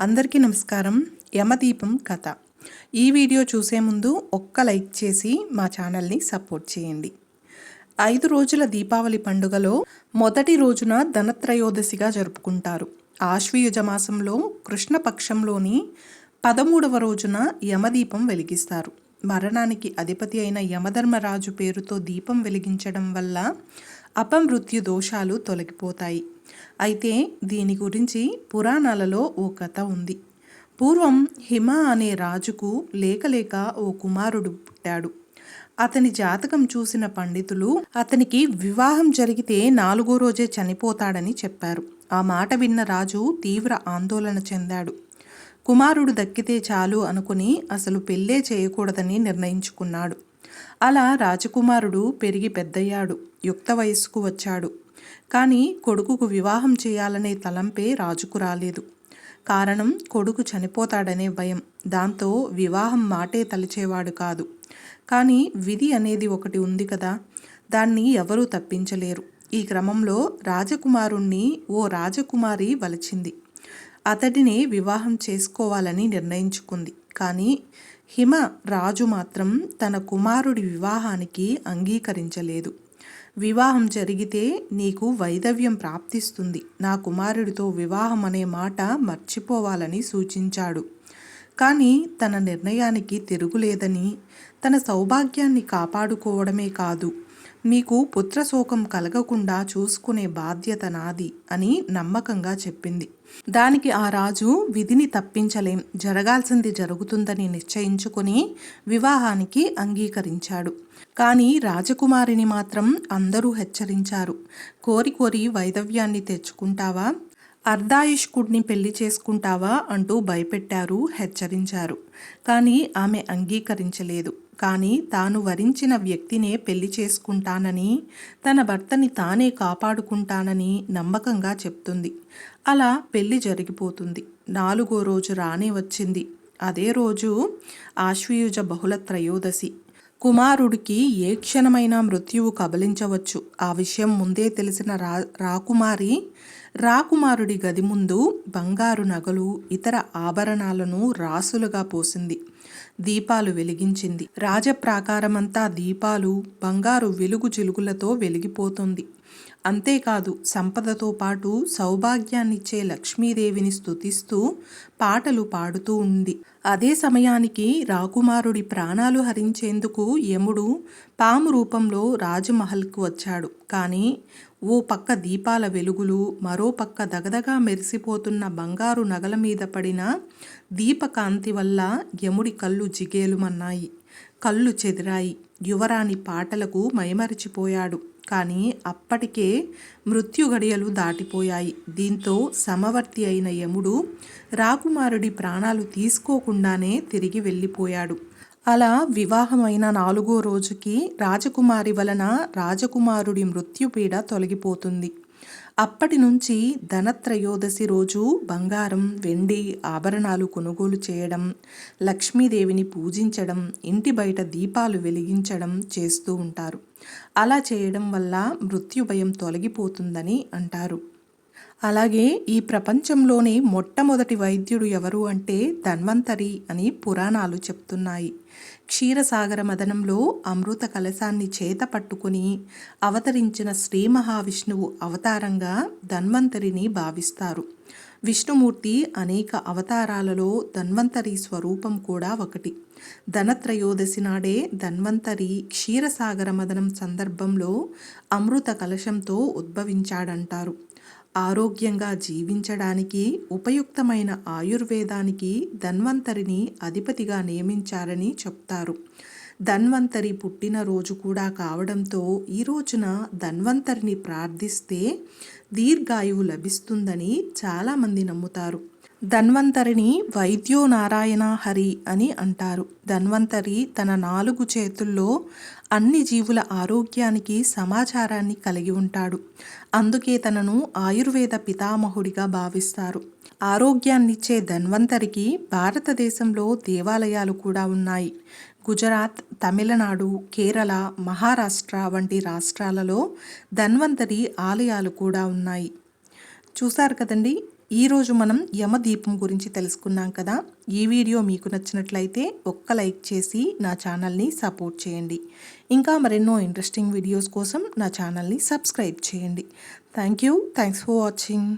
అందరికీ నమస్కారం. యమదీపం కథ. ఈ వీడియో చూసే ముందు ఒక్క లైక్ చేసి మా ఛానల్ని సపోర్ట్ చేయండి. ఐదు రోజుల దీపావళి పండుగలో మొదటి రోజున ధనత్రయోదశిగా జరుపుకుంటారు. ఆశ్వయుజ మాసంలో కృష్ణపక్షంలోని పదమూడవ రోజున యమదీపం వెలిగిస్తారు. మరణానికి అధిపతి అయిన యమధర్మరాజు పేరుతో దీపం వెలిగించడం వల్ల అపమృత్యు దోషాలు తొలగిపోతాయి. అయితే దీని గురించి పురాణాలలో ఓ కథ ఉంది. పూర్వం హిమ అనే రాజుకు లేకలేక ఓ కుమారుడు పుట్టాడు. అతని జాతకం చూసిన పండితులు అతనికి వివాహం జరిగితే నాలుగో రోజే చనిపోతాడని చెప్పారు. ఆ మాట విన్న రాజు తీవ్ర ఆందోళన చెందాడు. కుమారుడు దక్కితే చాలు అనుకుని అసలు పెళ్ళే చేయకూడదని నిర్ణయించుకున్నాడు. అలా రాజకుమారుడు పెరిగి పెద్దయ్యాడు యుక్త వయస్సుకు వచ్చాడు. కానీ కొడుకుకు వివాహం చేయాలనే తలంపే రాజుకు రాలేదు. కారణం కొడుకు చనిపోతాడనే భయం. దాంతో వివాహం మాటే తలిచేవాడు కాదు. కానీ విధి అనేది ఒకటి ఉంది కదా దాన్ని ఎవరూ తప్పించలేరు. ఈ క్రమంలో రాజకుమారుణ్ణి ఓ రాజకుమారి వలచింది. అతడిని వివాహం చేసుకోవాలని నిర్ణయించుకుంది. కానీ హిమ రాజు మాత్రం తన కుమారుడి వివాహానికి అంగీకరించలేదు. వివాహం జరిగితే నీకు వైదవ్యం ప్రాప్తిస్తుంది. నా కుమారుడితో వివాహం అనే మాట మర్చిపోవాలని సూచించాడు. కానీ తన నిర్ణయానికి తిరుగులేదని తన సౌభాగ్యాన్ని కాపాడుకోవడమే కాదు మీకు పుత్రశోకం కలగకుండా చూసుకునే బాధ్యత నాది అని నమ్మకంగా చెప్పింది. దానికి ఆ రాజు విధిని తప్పించలేం. జరగాల్సింది జరుగుతుందని నిశ్చయించుకుని వివాహానికి అంగీకరించాడు. కానీ రాజకుమారిని మాత్రం అందరూ హెచ్చరించారు. కోరి కోరి వైదవ్యాన్ని తెచ్చుకుంటావా? అర్ధాయుష్కుడిని పెళ్ళి చేసుకుంటావా అంటూ భయపెట్టారు హెచ్చరించారు. కానీ ఆమె అంగీకరించలేదు. కానీ తాను వరించిన వ్యక్తినే పెళ్ళి చేసుకుంటానని తన భర్తని తానే కాపాడుకుంటానని నమ్మకంగా చెప్తుంది. అలా పెళ్ళి జరిగిపోతుంది. నాలుగో రోజు రానే వచ్చింది. అదే రోజు ఆశ్వయుజ బహుళ త్రయోదశి. కుమారుడికి ఏ క్షణమైనా మృత్యువు కబలించవచ్చు. ఆ విషయం ముందే తెలిసిన రా రాకుమారి రాకుమారుడి గది ముందు బంగారు నగలు ఇతర ఆభరణాలను రాసులుగా పోసింది. దీపాలు వెలిగించింది. రాజప్రాకారమంతా దీపాలు బంగారు వెలుగు చిలుగులతో వెలిగిపోతుంది. అంతేకాదు సంపదతో పాటు సౌభాగ్యాన్నిచ్చే లక్ష్మీదేవిని స్తుతిస్తూ పాటలు పాడుతూ ఉంది. అదే సమయానికి రాకుమారుడి ప్రాణాలు హరించేందుకు యముడు పాము రూపంలో రాజమహల్కు వచ్చాడు. కానీ ఓ పక్క దీపాల వెలుగులు మరో పక్క దగదగా మెరిసిపోతున్న బంగారు నగల మీద పడిన దీపకాంతి వల్ల యముడి కళ్ళు జిగేలుమన్నాయి. కళ్ళు చెదిరాయి. యువరాణి పాటలకు మైమరిచిపోయాడు. కానీ అప్పటికే మృత్యు గడియలు దాటిపోయాయి. దీంతో సమవర్తి అయిన యముడు రాకుమారుడి ప్రాణాలు తీసుకోకుండానే తిరిగి వెళ్ళిపోయాడు. అలా వివాహమైన నాలుగో రోజుకి రాజకుమారి వలన రాజకుమారుడి మృత్యుపీడ తొలగిపోతుంది. అప్పటి నుంచి ధనత్రయోదశి రోజు బంగారం వెండి ఆభరణాలు కొనుగోలు చేయడం లక్ష్మీదేవిని పూజించడం ఇంటి బయట దీపాలు వెలిగించడం చేస్తూ ఉంటారు. అలా చేయడం వల్ల మృత్యు భయం తొలగిపోతుందని అంటారు. అలాగే ఈ ప్రపంచంలోనే మొట్టమొదటి వైద్యుడు ఎవరు అంటే ధన్వంతరి అని పురాణాలు చెప్తున్నాయి. క్షీరసాగర మదనంలో అమృత కలశాన్ని చేత పట్టుకుని అవతరించిన శ్రీ మహావిష్ణువు అవతారంగా ధన్వంతరిని భావిస్తారు. విష్ణుమూర్తి అనేక అవతారాలలో ధన్వంతరి స్వరూపం కూడా ఒకటి. ధనత్రయోదశి నాడే ధన్వంతరి క్షీరసాగర మదనం సందర్భంలో అమృత కలశంతో ఉద్భవించాడంటారు. ఆరోగ్యంగా జీవించడానికి ఉపయుక్తమైన ఆయుర్వేదానికి ధన్వంతరిని అధిపతిగా నియమించారని చెప్తారు. ధన్వంతరి పుట్టినరోజు కూడా కావడంతో ఈ రోజున ధన్వంతరిని ప్రార్థిస్తే దీర్ఘాయువు లభిస్తుందని చాలామంది నమ్ముతారు. ధన్వంతరిని వైద్యో నారాయణ హరి అని అంటారు. ధన్వంతరి తన నాలుగు చేతుల్లో అన్ని జీవుల ఆరోగ్యానికి సమాచారాన్ని కలిగి ఉంటాడు. అందుకే తనను ఆయుర్వేద పితామహుడిగా భావిస్తారు. ఆరోగ్యాన్నిచ్చే ధన్వంతరికి భారతదేశంలో దేవాలయాలు కూడా ఉన్నాయి. గుజరాత్ తమిళనాడు కేరళ మహారాష్ట్ర వంటి రాష్ట్రాలలో ధన్వంతరి ఆలయాలు కూడా ఉన్నాయి. చూశారు కదండి? ఈరోజు మనం యమదీపం గురించి తెలుసుకున్నాం కదా. ఈ వీడియో మీకు నచ్చినట్లయితే ఒక్క లైక్ చేసి నా ఛానల్ని సపోర్ట్ చేయండి. ఇంకా మరెన్నో ఇంట్రెస్టింగ్ వీడియోస్ కోసం నా ఛానల్ని సబ్స్క్రైబ్ చేయండి. Thank you. Thanks for watching.